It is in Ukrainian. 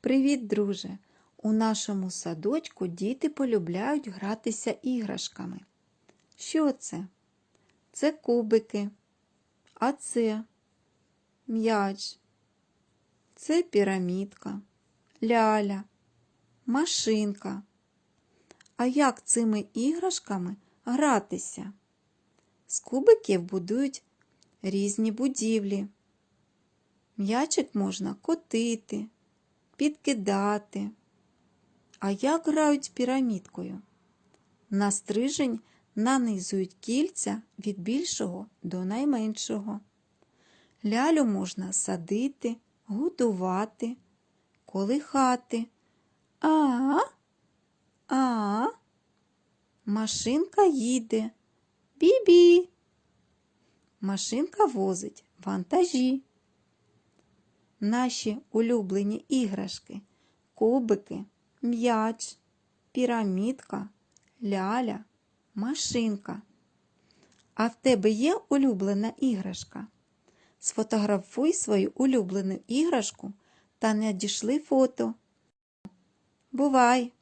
Привіт, друже! У нашому садочку діти полюбляють гратися іграшками. Що це? Це кубики, а це м'яч, це пірамідка, ляля, машинка. А як цими іграшками гратися? З кубиків будують різні будівлі. М'ячик можна котити, підкидати. А як грають пірамідкою? На стрижень нанизують кільця від більшого до найменшого. Лялю можна садити, годувати, колихати. А, а, машинка їде. Бі-бі. Машинка возить вантажі. Наші улюблені іграшки, кубики, м'яч, пірамідка, ляля, машинка. А в тебе є улюблена іграшка? Сфотографуй свою улюблену іграшку та надішли фото. Бувай!